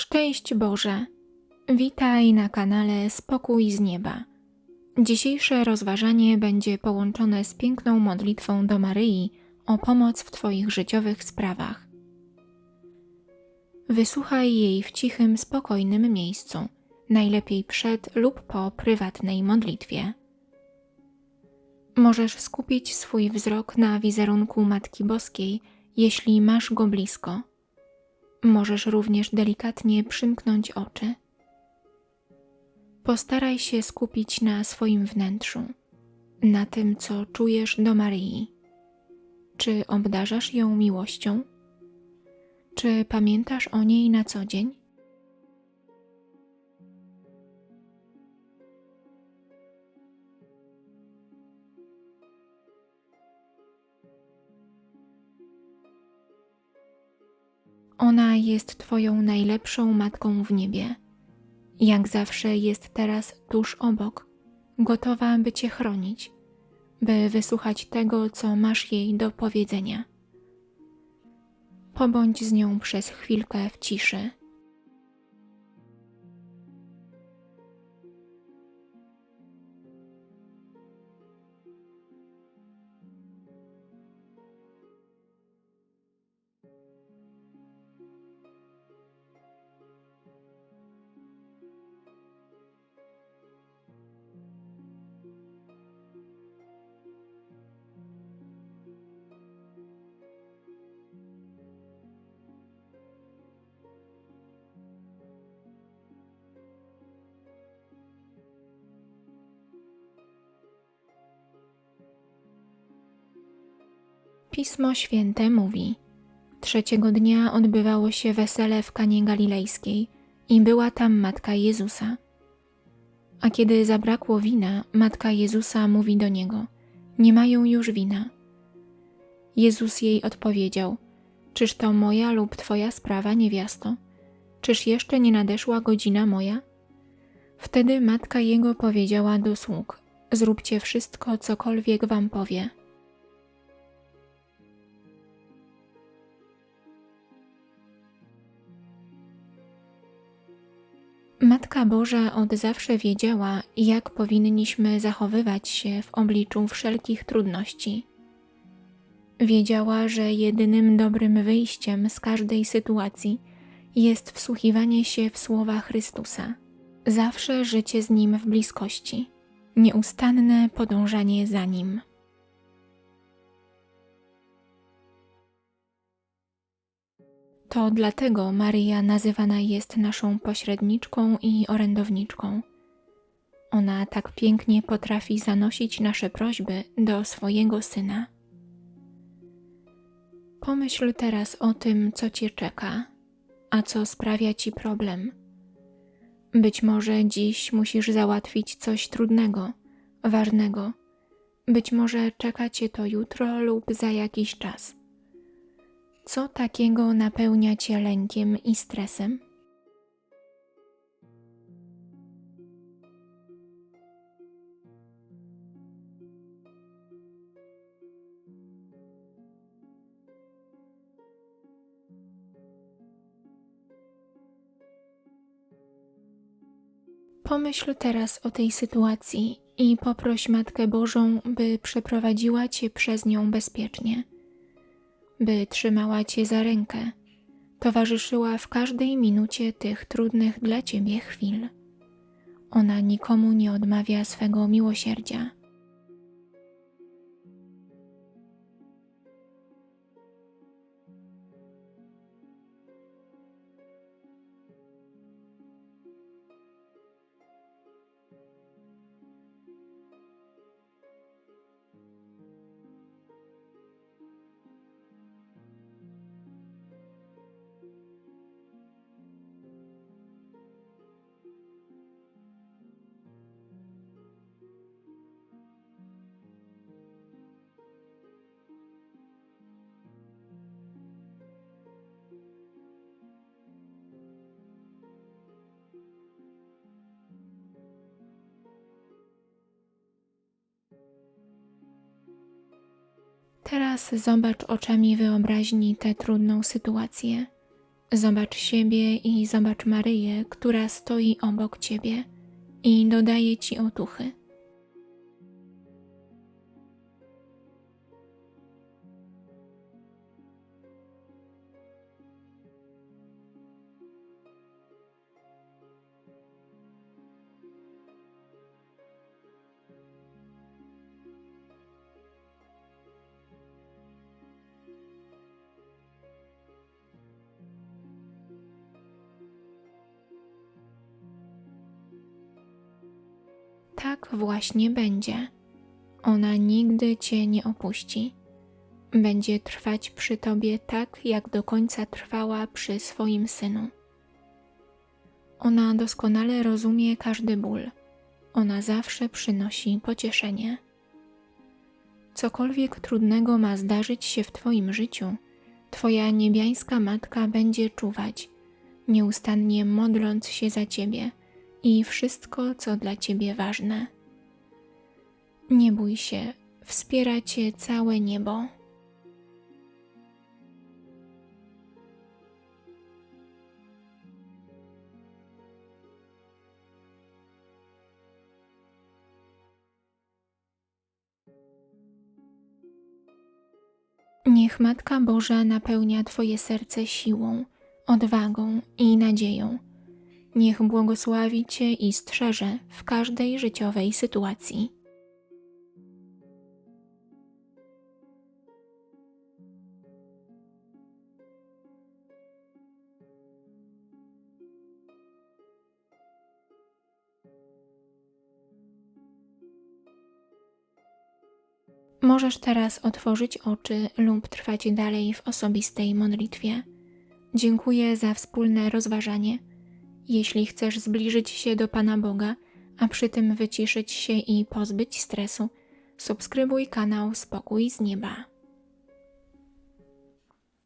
Szczęść Boże! Witaj na kanale Spokój z Nieba. Dzisiejsze rozważanie będzie połączone z piękną modlitwą do Maryi o pomoc w Twoich życiowych sprawach. Wysłuchaj jej w cichym, spokojnym miejscu, najlepiej przed lub po prywatnej modlitwie. Możesz skupić swój wzrok na wizerunku Matki Boskiej, jeśli masz go blisko. Możesz również delikatnie przymknąć oczy. Postaraj się skupić na swoim wnętrzu, na tym, co czujesz do Maryi. Czy obdarzasz ją miłością? Czy pamiętasz o niej na co dzień? Ona jest Twoją najlepszą matką w niebie. Jak zawsze jest teraz tuż obok, gotowa, by Cię chronić, by wysłuchać tego, co masz jej do powiedzenia. Pobądź z nią przez chwilkę w ciszy. Pismo Święte mówi: Trzeciego dnia odbywało się wesele w Kanie Galilejskiej i była tam matka Jezusa. A kiedy zabrakło wina, matka Jezusa mówi do niego: Nie mają już wina. Jezus jej odpowiedział: Czyż to moja lub twoja sprawa, niewiasto? Czyż jeszcze nie nadeszła godzina moja? Wtedy matka jego powiedziała do sług: Zróbcie wszystko, cokolwiek wam powie. Matka Boża od zawsze wiedziała, jak powinniśmy zachowywać się w obliczu wszelkich trudności. Wiedziała, że jedynym dobrym wyjściem z każdej sytuacji jest wsłuchiwanie się w słowa Chrystusa, zawsze życie z Nim w bliskości, nieustanne podążanie za Nim. To dlatego Maryja nazywana jest naszą pośredniczką i orędowniczką. Ona tak pięknie potrafi zanosić nasze prośby do swojego syna. Pomyśl teraz o tym, co cię czeka, a co sprawia ci problem. Być może dziś musisz załatwić coś trudnego, ważnego. Być może czeka cię to jutro lub za jakiś czas. Co takiego napełnia cię lękiem i stresem? Pomyśl teraz o tej sytuacji i poproś Matkę Bożą, by przeprowadziła cię przez nią bezpiecznie by trzymała Cię za rękę, towarzyszyła w każdej minucie tych trudnych dla Ciebie chwil. Ona nikomu nie odmawia swego miłosierdzia. Teraz zobacz oczami wyobraźni tę trudną sytuację. Zobacz siebie i zobacz Maryję, która stoi obok ciebie i dodaje ci otuchy. Tak właśnie będzie. Ona nigdy cię nie opuści. Będzie trwać przy tobie tak, jak do końca trwała przy swoim synu. Ona doskonale rozumie każdy ból. Ona zawsze przynosi pocieszenie. Cokolwiek trudnego ma zdarzyć się w Twoim życiu, Twoja niebiańska matka będzie czuwać, nieustannie modląc się za Ciebie i wszystko, co dla Ciebie ważne. Nie bój się, wspiera Cię całe niebo. Niech Matka Boża napełnia Twoje serce siłą, odwagą i nadzieją. Niech błogosławi Cię i strzeże w każdej życiowej sytuacji. Możesz teraz otworzyć oczy lub trwać dalej w osobistej modlitwie. Dziękuję za wspólne rozważanie. Jeśli chcesz zbliżyć się do Pana Boga, a przy tym wyciszyć się i pozbyć stresu, subskrybuj kanał Spokój z Nieba.